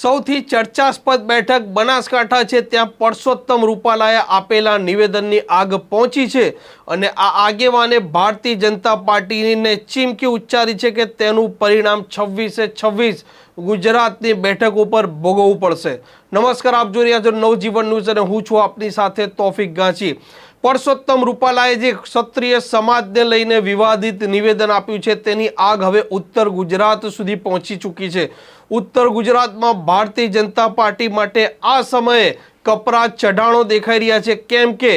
સૌથી ચર્ચાસ્પદ બેઠક બનાસકાંઠા છે. ત્યાં પરસોત્તમ રૂપાલાએ આપેલા નિવેદનની આગ પહોંચી છે અને આ આગેવાને ભારતીય જનતા પાર્ટીને ચીમકી ઉચ્ચારી છે કે તેનું પરિણામ છવ્વીસે છવ્વીસ ગુજરાતની બેઠક ઉપર ભોગવવું પડશે. નમસ્કાર, આપ જોઈ રહ્યા છો નવજીવન ન્યૂઝ અને હું છું આપની સાથે તોફિક ગાંચી. પરસોત્તમ રૂપાલાએ જે ક્ષત્રિય સમાજને લઈને વિવાદિત નિવેદન આપ્યું છે, તેની આગ હવે ઉત્તર ગુજરાત સુધી પહોંચી ચૂકી છે. ઉત્તર ગુજરાતમાં ભારતીય જનતા પાર્ટી માટે આ સમયે કપરા ચઢાણો દેખાઈ રહ્યા છે. કેમ કે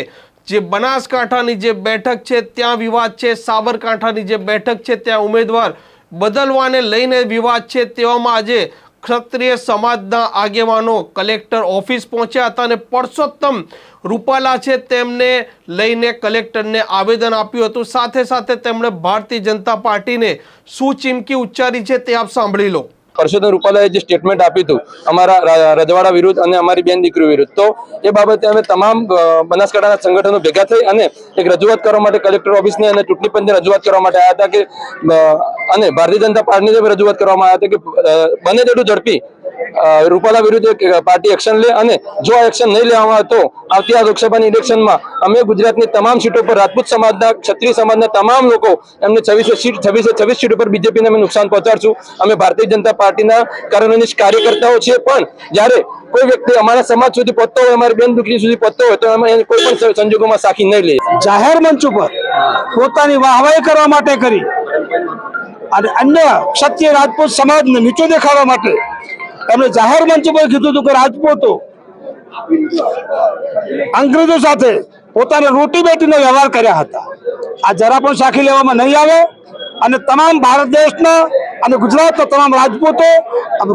જે બનાસકાંઠાની જે બેઠક છે, ત્યાં વિવાદ છે, સાબરકાંઠાની જે બેઠક છે, ત્યાં ઉમેદવાર બદલવાને લઈને વિવાદ છે, તેવામાં આજે ક્ષત્રિય સમાજના આગેવાનો કલેક્ટર ઓફિસ પહોંચ્યા હતા અને પરસોત્તમ રૂપાલા છે તેમને લઈને કલેક્ટરને આવેદન આપ્યું હતું. સાથે સાથે તેમણે ભારતીય જનતા પાર્ટીને શું ચીમકી ઉચ્ચારી છે તે આપ સાંભળી લો. પરસોત્તમ રૂપાલાએ જે સ્ટેટમેન્ટ આપ્યું હતું, અમારા રજવાડા વિરુદ્ધ અને અમારી બેન દીકરીઓ વિરુદ્ધ. તો એ બાબતે અમે તમામ બનાસકાંઠાના સંગઠનો ભેગા થઈ અને એક રજૂઆત કરવા માટે કલેક્ટર ઓફિસને અને ચૂંટણી પંચને રજૂઆત કરવા માટે આવ્યા હતા કે અને ભારતીય જનતા પાર્ટીને રજૂઆત કરવામાં આવ્યા હતા કે બને તેટલું ઝડપી રૂપાલા વિરુદ્ધ પાર્ટી એક્શન લે અને જો આ એક્શન નહીં લેવામાં આવે તો આવતી લોકસભાની ઇલેક્શનમાં અમે ગુજરાતની તમામ સીટો પર રાજપૂત સમાજના, ક્ષત્રિય સમાજના તમામ લોકો એમને છવ્વીસો સીટ, છવ્વીસો, છવ્વીસ સીટ ઉપર બીજેપીને અમે નુકસાન પહોંચાડશું. અમે ભારતીય જનતા પાર્ટીના કારણોની કાર્યકર્તાઓ છીએ. પણ જ્યારે કોઈ વ્યક્તિ અમારા સમાજ સુધી પહોંચતો હોય, અમારી બેન દીકરી સુધી પહોંચતો હોય, તો અમે કોઈ પણ સંજોગોમાં સાખી નહીં લઈએ. જાહેર મંચ ઉપર પોતાની વાહવાઈ કરવા માટે કરી અને અન્ય ક્ષત્રિય રાજપૂત સમાજને નીચો દેખાડવા માટે એમણે જાહેર મંચ પર કીધું હતું કે રાજપૂતો અંગ્રેજો સાથે પોતાને રોટી બેટીનો વ્યવહાર કર્યા હતા. આ જરા પણ સાખી લેવામાં નહીં આવે અને તમામ ભારત દેશના અને ગુજરાતના તમામ રાજપૂતો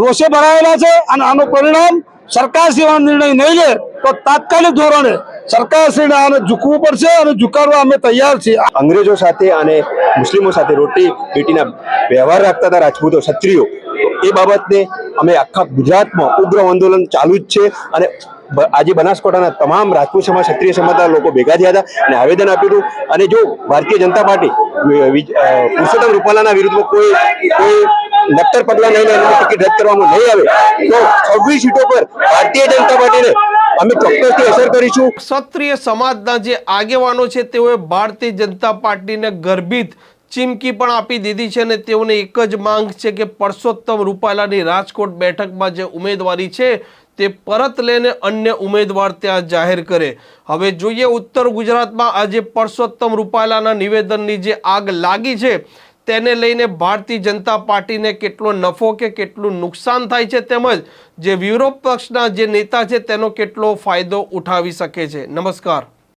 રોષે ભરાયેલા છે અને આનું પરિણામ સરકાર શ્રીનો નિર્ણય નહીં લે તો તાત્કાલિક ધોરણે સરકારશ્રીને આને ઝૂકવું પડશે અને ઝુકાવવા અમે તૈયાર છીએ. અંગ્રેજો સાથે અને મુસ્લિમો સાથે રોટી બેટીના વ્યવહાર રાખતા હતા રાજપૂતો, ક્ષત્રિયો. એ બાબતને અમે આખા ગુજરાતમાં ઉગ્ર આંદોલન ચાલુ જ છે અને આજે બનાસકાંઠાના તમામ રાજપૂત સમાજ, ક્ષત્રિય સમાજના લોકો ભેગા થયા હતા અને આવેદન આપ્યું હતું. અને જો ભારતીય જનતા પાર્ટી પુરુષોત્તમ રૂપાલાના વિરુદ્ધમાં કોઈ કોઈ નક્કર પગલાં નહીં લઈને ટિકિટ રદ કરવામાં નહીં આવે, તો છવ્વીસ સીટો પર ભારતીય જનતા પાર્ટીને અમે ચોક્કસથી અસર કરીશું. ક્ષત્રિય સમાજના જે આગેવાનો છે, તેઓએ ભારતીય જનતા પાર્ટીને ગર્ભિત ચીમકી પણ આપી દીધી છે અને તેઓને એક જ માંગ છે કે પરસોત્તમ રૂપાલાની રાજકોટ બેઠકમાં જે ઉમેદવારી છે તે પરત લઈને અન્ય ઉમેદવાર ત્યાં જાહેર કરે. હવે જોઈએ ઉત્તર ગુજરાતમાં આજે પરસોત્તમ રૂપાલાના નિવેદનની જે આગ લાગી છે, તેને લઈને ભારતીય જનતા પાર્ટીને કેટલો નફો કે કેટલું નુકસાન થાય છે તેમજ જે વિરોધ પક્ષના જે નેતા છે તેનો કેટલો ફાયદો ઉઠાવી શકે છે. નમસ્કાર.